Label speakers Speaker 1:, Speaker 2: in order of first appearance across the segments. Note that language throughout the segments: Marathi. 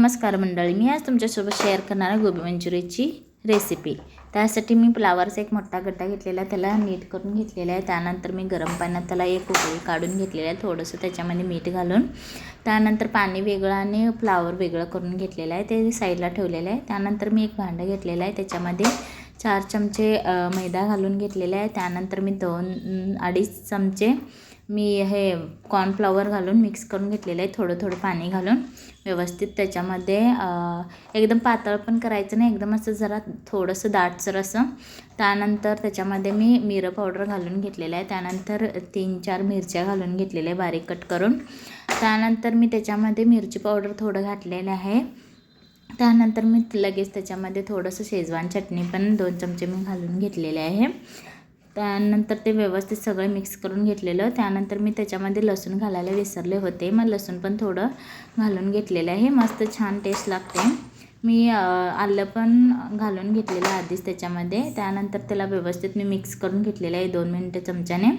Speaker 1: नमस्कार मंडळी मी आज तुमच्यासोबत शेअर करणार आहे गोबी मंचुरियनची रेसिपी त्यासाठी मी फ्लावरचा एक मोठा गड्डा घेतलेला आहे त्याला नीट करून घेतलेला आहे. त्यानंतर मी गरम पाण्यात त्याला एक उकळी काढून घेतलेलं आहे थोडंसं त्याच्यामध्ये मीठ घालून. त्यानंतर पाणी वेगळं आणि फ्लावर वेगळं करून घेतलेलं आहे ते साईडला ठेवलेलं आहे. त्यानंतर मी एक भांडं घेतलेलं आहे त्याच्यामध्ये चार चमचे मैदा घालून घेतलेले आहे. त्यानंतर मी दोन अडीच चमचे मी हे कॉर्नफ्लॉवर घालून मिक्स करून घेतलेलं आहे. थोडं थोडं पाणी घालून व्यवस्थित त्याच्यामध्ये एकदम पातळ पण करायचं नाही. एकदम असं जरा थोडंसं दाटसर असं. त्यानंतर त्याच्यामध्ये मी मिरं पावडर घालून घेतलेलं आहे. त्यानंतर तीन चार मिरच्या घालून घेतलेल्या आहे बारीक कट करून. त्यानंतर मी त्याच्यामध्ये मिरची पावडर थोडं घातलेलं आहे. त्यानंतर मी लगेच त्याच्यामध्ये थोडंसं शेजवान चटणी पण दोन चमचे मी घालून घेतलेले आहे. त्यानंतर ते व्यवस्थित सगळं मिक्स करून घेतलेलं. त्यानंतर मी त्याच्यामध्ये लसूण घालायला विसरले होते. मग लसूण पण थोडं घालून घेतलेलं आहे. मस्त छान टेस्ट लागते. मी आलं पण घालून घेतलेलं आधीच त्याच्यामध्ये. त्यानंतर त्याला व्यवस्थित मी मिक्स करून घेतलेलं आहे दोन मिनटं चमच्याने.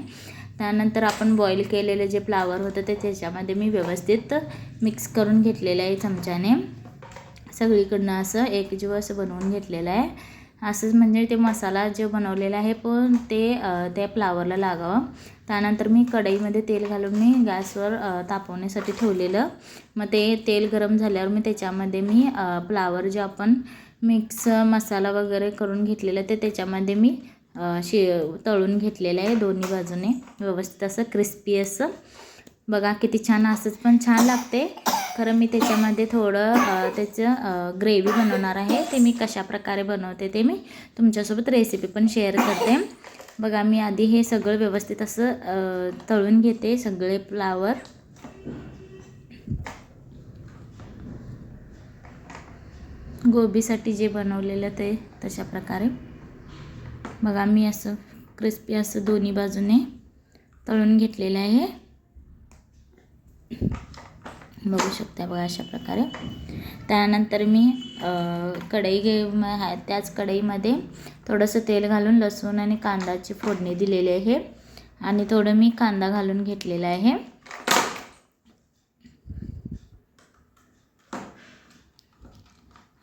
Speaker 1: त्यानंतर आपण बॉईल केलेलं जे फ्लावर होतं ते त्याच्यामध्ये मी व्यवस्थित मिक्स करून घेतलेलं आहे चमच्याने. सगळीकडनं असं एकजीव असं बनवून घेतलेलं आहे. असंच म्हणजे ते मसाला जे बनवलेला आहे पण ते त्या फ्लावरला लागावं. त्यानंतर मी कढईमध्ये तेल घालून मी गॅसवर तापवण्यासाठी ठेवलेलं. मग ते तेल गरम झाल्यावर मी त्याच्यामध्ये मी फ्लावर जे आपण मिक्स मसाला वगैरे करून घेतलेलं ते त्याच्यामध्ये मी शि शे तळून घेतलेलं आहे दोन्ही बाजूने. व्यवस्थित असं क्रिस्पी असं. बघा किती छान असंच पण छान लागते. खरं मी त्याच्यामध्ये थोडं त्याचं ग्रेव्ही बनवणार आहे. ते मी कशा प्रकारे बनवते ते मी तुमच्यासोबत रेसिपी पण शेअर करते. बघा मी आधी हे सगळं व्यवस्थित असं तळून घेते सगळे फ्लावर गोबीसाठी जे बनवलेलं ते तशा प्रकारे बघा मी असं क्रिस्पी असं दोन्ही बाजूने तळून घेतलेलं आहे. बघू शकता बघा अशा प्रकारे. त्यानंतर मी कढई घे म- त्याच कढईमध्ये थोडंसं तेल घालून लसूण आणि कांदाची फोडणी दिलेली आहे. आणि थोडं मी कांदा घालून घेतलेला आहे.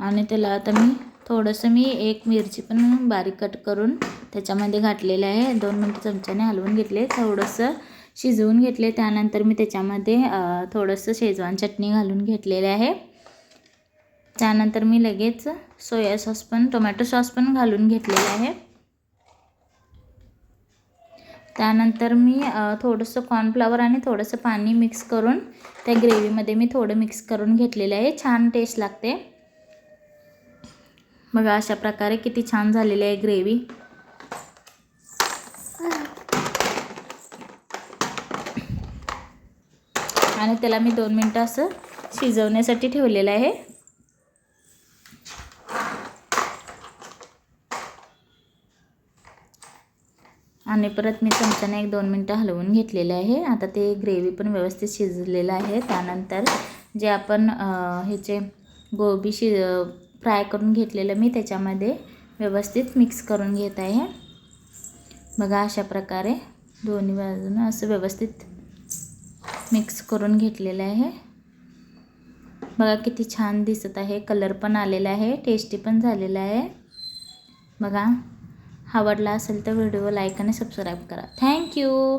Speaker 1: आणि त्याला आता मी थोडंसं मी एक मिरची पण बारीक कट करून त्याच्यामध्ये घातलेलं आहे. दोन मिनटं चमच्याने हलवून घेतले. थोडंसं शिजवून घेतले. त्यानंतर मी त्याच्यामध्ये थोडंसं शेजवान चटणी घालून घेतलेले आहे. त्यानंतर मी लगेच सोया सॉस पण टोमॅटो सॉस पण घालून घेतलेला आहे. त्यानंतर मी थोडंसं कॉर्नफ्लॉवर आणि थोडंसं पाणी मिक्स करून त्या ग्रेव्हीमध्ये मी थोडं मिक्स करून घेतलेलं आहे. छान टेस्ट लागते. बघा अशा प्रकारे किती छान झालेली आहे ग्रेव्ही आणि त्याला मी दोन मिनटं असं शिजवण्यासाठी ठेवलेलं आहे. आणि परत मी चमच्याने एक दोन मिनटं हलवून घेतलेलं आहे. आता ते ग्रेव्ही पण व्यवस्थित शिजलेलं आहे. त्यानंतर जे आपण ह्याचे गोबी शि फ्राय करून घेतलेलं मी त्याच्यामध्ये व्यवस्थित मिक्स करून घेत आहे. बघा अशा प्रकारे दोन्ही बाजूनं असं व्यवस्थित मिक्स करून घेतलेलं आहे. बघा किती छान दिसत आहे. कलर पण आलेला आहे. टेस्टी पण झालेला आहे. बघा आवडला असेल तर व्हिडिओ लाईक आणि सबस्क्राईब करा. Thank you